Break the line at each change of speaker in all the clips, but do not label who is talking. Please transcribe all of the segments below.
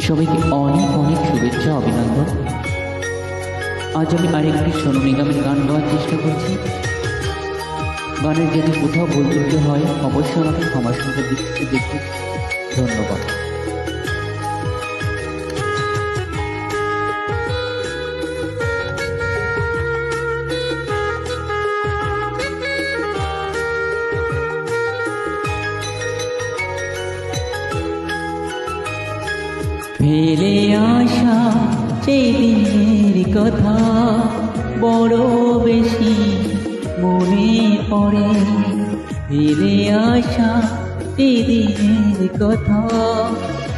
সবাইকে অনেক অনেক শুভেচ্ছা, অভিনন্দন। আজ আমি আরেকটি সোনু নিগমের গান গাওয়ার চেষ্টা করছি। গানের যদি কোথাও ভুল হয়, অবশ্যই আমাকে ক্ষমা দৃষ্টিতে দেখুন। ধন্যবাদ। ফেলে আসা সেই দিনের কথা বড় বেশি মনে পড়ে। ফেলে আসা সেই দিনের কথা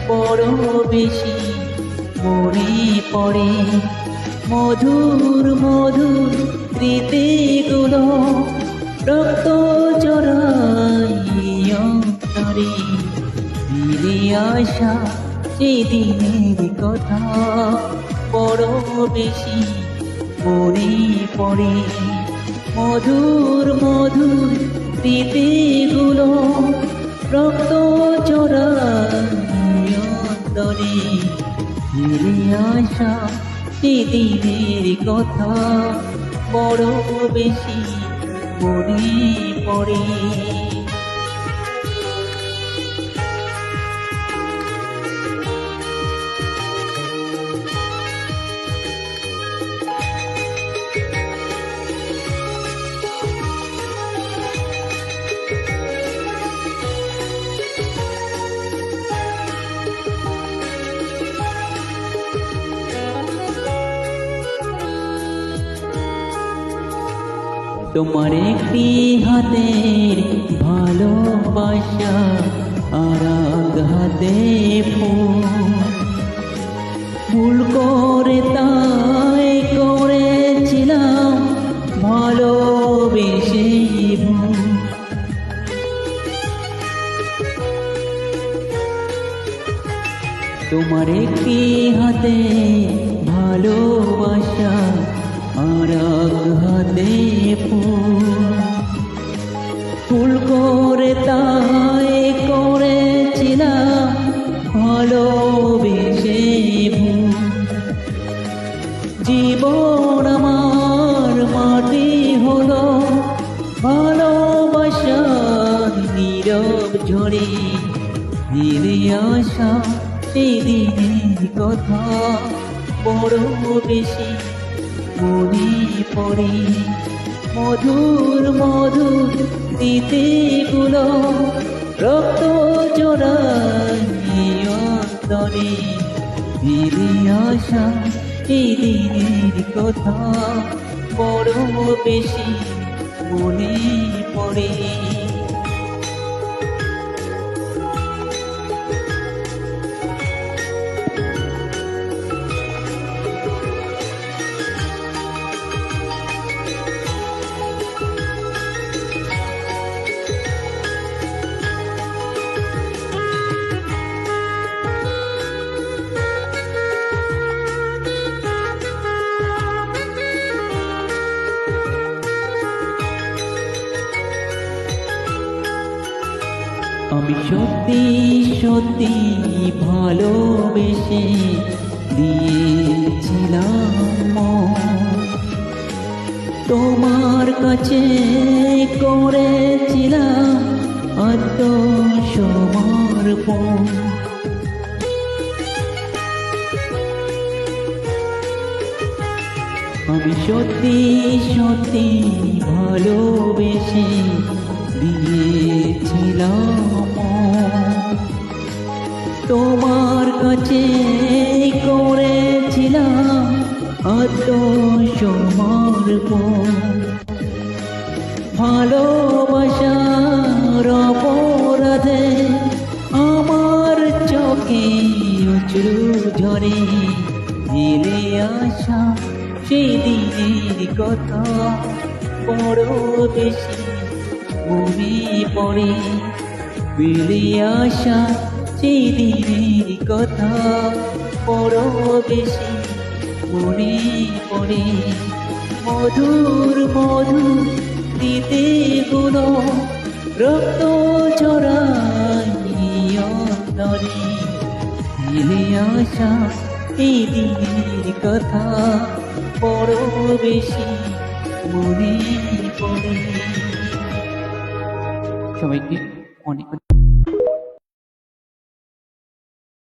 বড় বেশি মনে পড়ে। মধুর মধুর স্মৃতিগুলো রক্ত জড়াই অন্তরে। ফিরে আসা সেদিনের কথা বড় বেশি মনে পড়ে। মধুর মধুর স্মৃতিগুলো রক্ত চোরান্তরে ফিরে আসা সেদিনের কথা বড় বেশি মনে পড়ে। তোমার একটি হাতের ভালোবাসা আর হাতে ফুল। করে তাই করেছিলাম ভালোবেসে ভুল। তোমার একটি হাতে ভালোবাসা এক হাতে ফুল করে তাই করেছিলাম ভালোবেসে ভুল। জীবন আমার মাটি হলো ভালোবাসার নীরব ঝরে ফিরে আসা, সেদিনের কথা বড় বেশি মনে পড়ে। মধুর মধুর স্মৃতিগুলো রক্ত জোড়াই অন্তরে। ফিরে আসা সেদিনের কথা বড় বেশি মনে পড়ে। আমি সত্যি সত্যি ভালোবেসে দিয়েছিলাম তোমার কাছে করেছিলাম আত্মসমর্পণ। আমি সত্যি সত্যি ভালোবেসে দিয়েছিলাম। তোমার কাছে করেছিলাম আত্মসমর্পণ। ভালোবাসার অপরাধে আমার চোখে অশ্রু ঝরে। ফিরে আসা সেদিনের কথা বড় বেশি মনে পড়ে ফিরে আসা সেদিনের কথা বড় বেশি, মনে পড়ে। মধুর মধুর দিতে গুলো রক্ত চড়াই অন্তরে ফিরে আসা এই কথা বড় বেশি, মনে পড়ে। সবাইকে অনেক অনেক